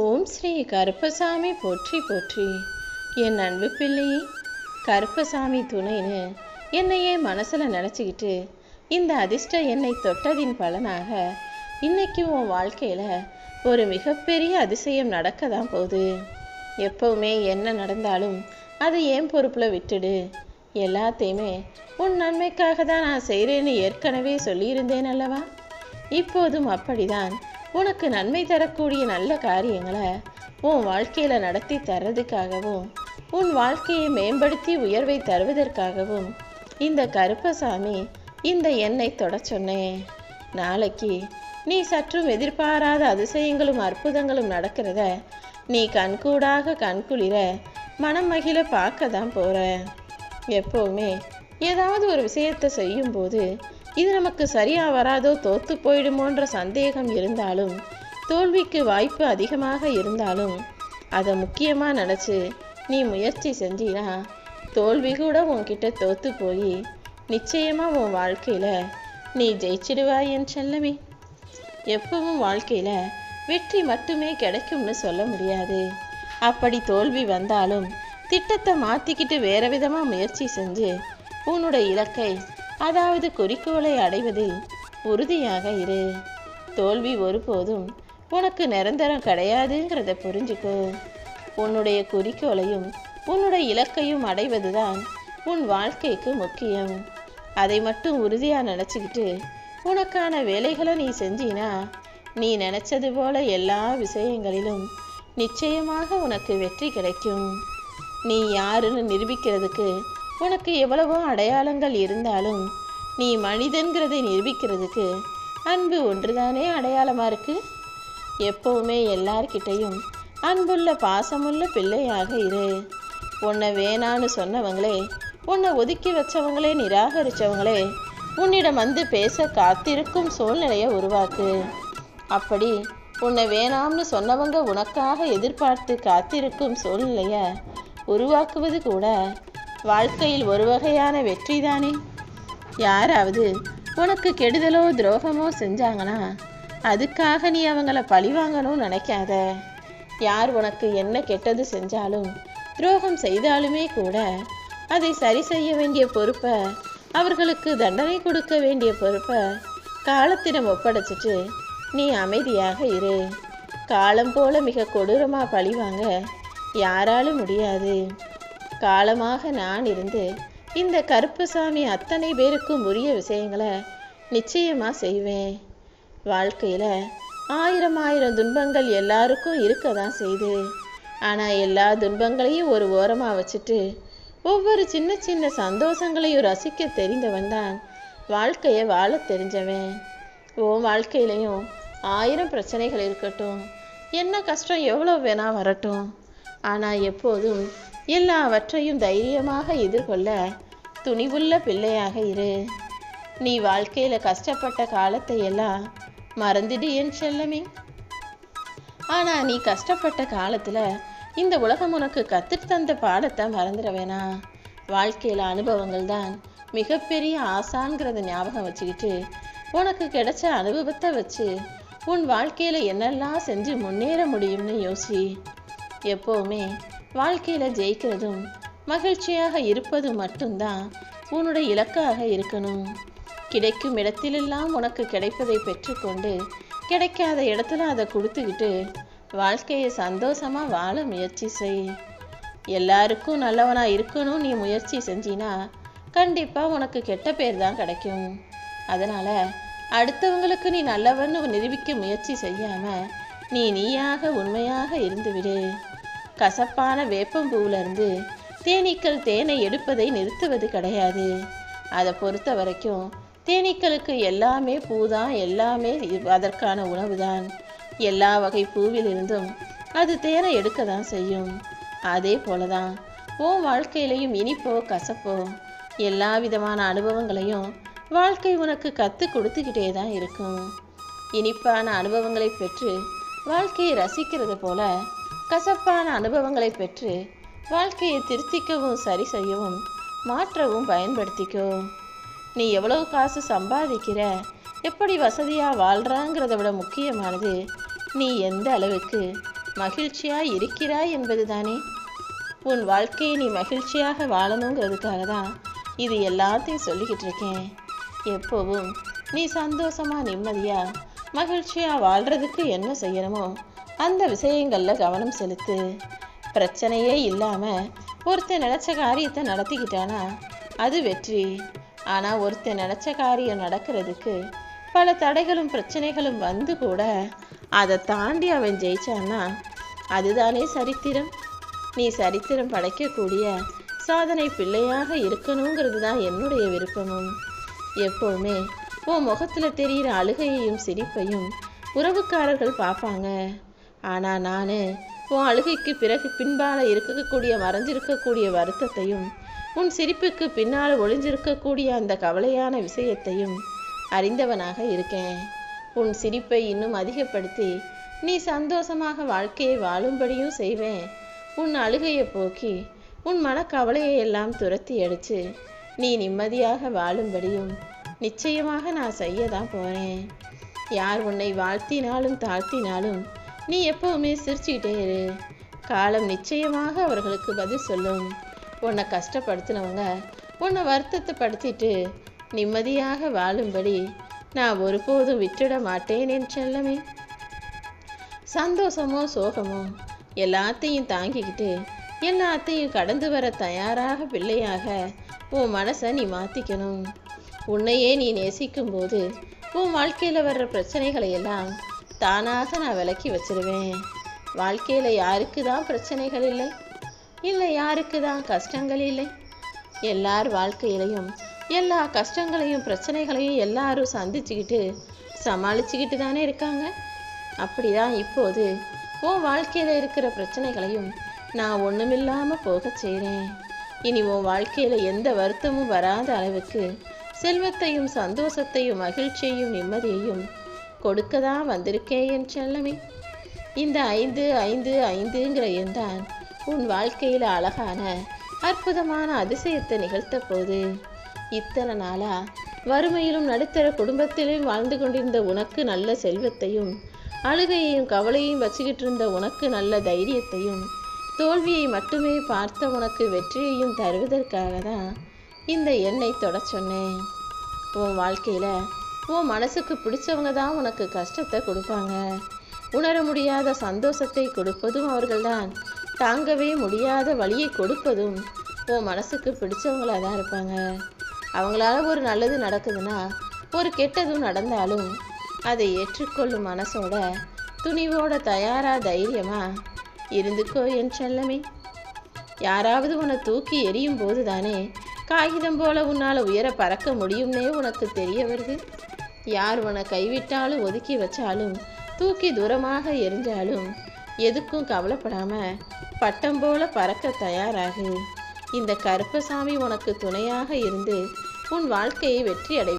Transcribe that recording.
ஓம் ஸ்ரீ கருப்பசாமி போற்றி போற்றி. என் அன்பு பிள்ளையே கருப்பசாமி துணைன்னு என்னையே மனசில் நினச்சிக்கிட்டு இந்த அதிர்ஷ்ட என்னை தொட்டதின் பலனாக இன்னைக்கு உன் வாழ்க்கையில் ஒரு மிகப்பெரிய அதிசயம் நடக்க தான் போகுது. எப்பவுமே என்ன நடந்தாலும் அதை ஏன் பொறுப்பில் விட்டுடு? எல்லாத்தையுமே உன் நன்மைக்காக தான் நான் செய்கிறேன்னு ஏற்கனவே சொல்லியிருந்தேன் அல்லவா? இப்போதும் அப்படிதான் உனக்கு நன்மை தரக்கூடிய நல்ல காரியங்களை உன் வாழ்க்கையில் நடத்தி தர்றதுக்காகவும் உன் வாழ்க்கையை மேம்படுத்தி உயர்வை தருவதற்காகவும் இந்த கருப்பசாமி இந்த எண்ணெய் தொட சொன்னேன் நாளைக்கு நீ சற்றும் எதிர்பாராத அதிசயங்களும் அற்புதங்களும் நடக்கிறத நீ கண்கூடாக கண்குளிர மனம் மகிழ பார்க்க தான் போகிற எப்போவுமே ஏதாவது ஒரு விஷயத்தை செய்யும்போது இது நமக்கு சரியாக வராதோ தோத்து போயிடுமோன்ற சந்தேகம் இருந்தாலும் தோல்விக்கு வாய்ப்பு அதிகமாக இருந்தாலும் அதை முக்கியமாக நினச்சி நீ முயற்சி செஞ்சினா தோல்வி கூட உன்கிட்ட தோத்து போய் நிச்சயமாக உன் வாழ்க்கையில் நீ ஜெயிச்சிடுவாய் என் செல்லமே. எப்பவும் வாழ்க்கையில் வெற்றி மட்டுமே கிடைக்கும்னு சொல்ல முடியாது. அப்படி தோல்வி வந்தாலும் திட்டத்தை மாற்றிக்கிட்டு வேறு விதமாக முயற்சி செஞ்சு உன்னோட இலக்கை அதாவது குறிக்கோளை அடைவதில் உறுதியாக இரு. தோல்வி ஒருபோதும் உனக்கு நிரந்தரம் கிடையாதுங்கிறத புரிஞ்சுக்கோ. உன்னுடைய குறிக்கோளையும் உன்னுடைய இலக்கையும் அடைவதுதான் உன் வாழ்க்கைக்கு முக்கியம். அதை மட்டும் உறுதியாக நினச்சிக்கிட்டு உனக்கான வேலைகளை நீ செஞ்சினா நீ நினச்சது போல எல்லா விஷயங்களிலும் நிச்சயமாக உனக்கு வெற்றி கிடைக்கும். நீ யாருன்னு நிரூபிக்கிறதுக்கு உனக்கு எவ்வளவோ அடையாளங்கள் இருந்தாலும் நீ மனிதன்கிறதை நிரூபிக்கிறதுக்கு அன்பு ஒன்றுதானே அடையாளமாக இருக்கு? எப்போவுமே எல்லார்கிட்டையும் அன்புள்ள பாசமுள்ள பிள்ளையாக இரு. உன்னை வேணான்னு சொன்னவங்களே உன்னை ஒதுக்கி வச்சவங்களே நிராகரிச்சவங்களே உன்னிடம் வந்து பேச காத்திருக்கும் சூழ்நிலையை உருவாக்கு. அப்படி உன்னை வேணாம்னு சொன்னவங்க உனக்காக எதிர்பார்த்து காத்திருக்கும் சூழ்நிலையை உருவாக்குவது கூட வாழ்க்கையில் ஒரு வகையான வெற்றி தானே யாராவது உனக்கு கெடுதலோ துரோகமோ செஞ்சாங்கன்னா அதுக்காக நீ அவங்கள பழிவாங்கணும்னு நினைக்காத. யார் உனக்கு என்ன கெட்டது செஞ்சாலும் துரோகம் செய்தாலுமே கூட அதை சரி செய்ய வேண்டிய பொறுப்பை அவர்களுக்கு தண்டனை கொடுக்க வேண்டிய பொறுப்பை காலத்திடம் ஒப்படைச்சிட்டு நீ அமைதியாக இரு. காலம் போல மிக கொடூரமாக பழிவாங்க யாராலும் முடியாது. காலமாக நான் இருந்து இந்த கருப்புசாமி அத்தனை பேருக்கும் உரிய விஷயங்களை நிச்சயமாக செய்வேன். வாழ்க்கையில் ஆயிரம் ஆயிரம் துன்பங்கள் எல்லாருக்கும் இருக்க தான் செய்து ஆனால் எல்லா துன்பங்களையும் ஒரு ஓரமாக வச்சுட்டு ஒவ்வொரு சின்ன சின்ன சந்தோஷங்களையும் ரசிக்க தெரிந்தவன் தான் வாழ்க்கையை வாழ தெரிஞ்சவன். உன் வாழ்க்கையிலையும் ஆயிரம் பிரச்சனைகள் இருக்கட்டும் என்ன கஷ்டம் எவ்வளோ வேணால் வரட்டும் ஆனால் எப்போதும் எல்லாவற்றையும் தைரியமாக எதிர்கொள்ள துணிவுள்ள பிள்ளையாக இரு. நீ வாழ்க்கையில் கஷ்டப்பட்ட காலத்தை எல்லாம் மறந்துடு என் செல்லமே. ஆனால் நீ கஷ்டப்பட்ட காலத்தில் இந்த உலகம் உனக்கு கற்றுட்டு தந்த பாடத்தை மறந்துட வேணாம் வாழ்க்கையில் அனுபவங்கள் தான் மிகப்பெரிய ஆசான்கிறத ஞாபகம் வச்சுக்கிட்டு உனக்கு கிடைச்ச அனுபவத்தை வச்சு உன் வாழ்க்கையில் என்னெல்லாம் செஞ்சு முன்னேற முடியும்னு யோசி. எப்போவுமே வாழ்க்கையில் ஜெயிக்கிறதும் மகிழ்ச்சியாக இருப்பதும் மட்டும்தான் உன்னோட இலக்காக இருக்கணும். கிடைக்கும் இடத்திலெல்லாம் உனக்கு கிடைப்பதை பெற்றுக்கொண்டு கிடைக்காத இடத்துல அதை கொடுத்துக்கிட்டு வாழ்க்கையை சந்தோஷமாக வாழ முயற்சி செய். எல்லாருக்கும் நல்லவனாக இருக்கணும் நீ முயற்சி செஞ்சினா கண்டிப்பாக உனக்கு கெட்ட பேர் தான் கிடைக்கும். அதனால் அடுத்தவங்களுக்கு நீ நல்லவன்னு நிரூபிக்க முயற்சி செய்யாமல் நீ நீயாக உண்மையாக இருந்துவிடு. கசப்பான வேப்பம்பூவிலிருந்து தேனீக்கள் தேனை எடுப்பதை நிறுத்துவது கிடையாது. அதை பொறுத்த வரைக்கும் தேனீக்களுக்கு எல்லாமே பூதான் எல்லாமே அதற்கான அதற்கான உணவுதான். எல்லா வகை பூவிலிருந்தும் அது தேனை எடுக்க தான் செய்யும். அதே போலதான் உன் வாழ்க்கையிலையும் இனிப்போ கசப்போ எல்லா விதமான அனுபவங்களையும் வாழ்க்கை உனக்கு கற்றுக் கொடுத்துக்கிட்டே தான் இருக்கும். இனிப்பான அனுபவங்களை பெற்று வாழ்க்கையை ரசிக்கிறது போல கசப்பான அனுபவங்களை பெற்று வாழ்க்கையை திருத்திக்கவும் சரி செய்யவும் மாற்றவும் பயன்படுத்திக்கோ. நீ எவ்வளவு காசு சம்பாதிக்கிற எப்படி வசதியாக வாழ்கிறாங்கிறத விட முக்கியமானது நீ எந்த அளவுக்கு மகிழ்ச்சியாக இருக்கிறாய் என்பது தானே உன் வாழ்க்கையை நீ மகிழ்ச்சியாக வாழணுங்கிறதுக்காக தான் இது எல்லாத்தையும் சொல்லிக்கிட்டு இருக்கேன். எப்போவும் நீ சந்தோஷமாக நிம்மதியாக மகிழ்ச்சியாக வாழ்கிறதுக்கு என்ன செய்யணுமோ அந்த விஷயங்களில் கவனம் செலுத்து. பிரச்சனையே இல்லாமல் ஒருத்தன் நினச்ச காரியத்தை நடத்திக்கிட்டானா? அது வெற்றி. ஆனால் ஒருத்தன் நினச்ச காரியம் நடக்கிறதுக்கு பல தடைகளும் பிரச்சனைகளும் வந்து கூட அதை தாண்டி அவன் ஜெயிச்சான்னா அதுதானே சரித்திரம். நீ சரித்திரம் படைக்கக்கூடிய சாதனை பிள்ளையாக இருக்கணுங்கிறது தான் என்னுடைய விருப்பமும். எப்போவுமே உன் முகத்தில் தெரிகிற அழுகையையும் சிரிப்பையும் உறவுக்காரர்கள் பார்ப்பாங்க. ஆனால் நான் உன் அழுகைக்கு பிறகு பின்பால இருக்கக்கூடிய மறைஞ்சிருக்கக்கூடிய வருத்தத்தையும் உன் சிரிப்புக்கு பின்னால் ஒளிஞ்சிருக்கக்கூடிய அந்த கவலையான விஷயத்தையும் அறிந்தவனாக இருக்கேன். உன் சிரிப்பை இன்னும் அதிகப்படுத்தி நீ சந்தோஷமாக வாழ்க்கையை வாழும்படியும் செய்வேன். உன் அழுகையை போக்கி உன் மனக்கவலையை எல்லாம் துரத்தி அடிச்சு நீ நிம்மதியாக வாழும்படியும் நிச்சயமாக நான் செய்ய தான் போறேன். யார் உன்னை வாழ்த்தினாலும் தாழ்த்தினாலும் நீ எப்பவுமே சிரிச்சுக்கிட்டே இரு. காலம் நிச்சயமாக அவர்களுக்கு பதில் சொல்லும். உன்னை கஷ்டப்படுத்தினவங்க உன்னை வருத்தத்தை படுத்திட்டு நிம்மதியாக வாழும்படி நான் ஒருபோதும் விட்டுட மாட்டேன் என் செல்லமே. சந்தோஷமோ சோகமோ எல்லாத்தையும் தாங்கிக்கிட்டு எல்லாத்தையும் கடந்து வர தயாராக பிள்ளையாக உன் மனசை நீ மாற்றிக்கணும் உன்னையே நீ நேசிக்கும் போது உன் வாழ்க்கையில் வர்ற பிரச்சனைகளை எல்லாம் தானாக நான் விலக்கி வச்சிருவேன். வாழ்க்கையில் யாருக்கு தான் பிரச்சனைகள் இல்லை? இல்லை யாருக்கு தான் கஷ்டங்கள் இல்லை? எல்லார் வாழ்க்கையிலையும் எல்லா கஷ்டங்களையும் பிரச்சனைகளையும் எல்லாரும் சந்திச்சுக்கிட்டு சமாளிச்சுக்கிட்டு தானே இருக்காங்க? அப்படிதான் இப்போது உன் வாழ்க்கையில் இருக்கிற பிரச்சனைகளையும் நான் ஒன்றுமில்லாமல் போக செய்கிறேன் இனி உன் வாழ்க்கையில் எந்த வருத்தமும் வராத அளவுக்கு செல்வத்தையும் சந்தோஷத்தையும் மகிழ்ச்சியையும் நிம்மதியையும் கொடுக்க தான் வந்திருக்கேன் என் செல்லமே. இந்த ஐந்து ஐந்து ஐந்துங்கிற எண் தான் உன் வாழ்க்கையில் அழகான அற்புதமான அதிசயத்தை நிகழ்த்த போது இத்தனை நாளா வறுமையிலும் நடுத்தர குடும்பத்திலும் வாழ்ந்து கொண்டிருந்த உனக்கு நல்ல செல்வத்தையும் அழுகையையும் கவலையும் வச்சுக்கிட்டு இருந்த உனக்கு நல்ல தைரியத்தையும் தோல்வியை மட்டுமே பார்த்த உனக்கு வெற்றியையும் தருவதற்காக தான் இந்த எண்ணை தொட சொன்னேன். உன் வாழ்க்கையில் உன் மனசுக்கு பிடிச்சவங்க தான் உனக்கு கஷ்டத்தை கொடுப்பாங்க. உணர முடியாத சந்தோஷத்தை கொடுப்பதும் அவர்கள்தான். தாங்கவே முடியாத வழியை கொடுப்பதும் உன் மனசுக்கு பிடிச்சவங்களாக தான் இருப்பாங்க. அவங்களால ஒரு நல்லது நடக்குதுன்னா ஒரு கெட்டதும் நடந்தாலும் அதை ஏற்றுக்கொள்ளும் மனசோட துணிவோட தயாரா தைரியமா இருந்துக்கோ என் செல்லமே. யாராவது உன்னை தூக்கி எரியும் போது தானே காகிதம் போல உன்னால் உயர பறக்க முடியும்னே உனக்கு தெரிய வருது. யார் உன கைவிட்டாலும் ஒதுக்கி வச்சாலும் தூக்கி தூரமாக எரிஞ்சாலும் எதுக்கும் கவலைப்படாம பட்டம் போல பறக்க தயாராகு. இந்த கருப்பசாமி உனக்கு துணையாக இருந்து உன் வாழ்க்கையை வெற்றி அடை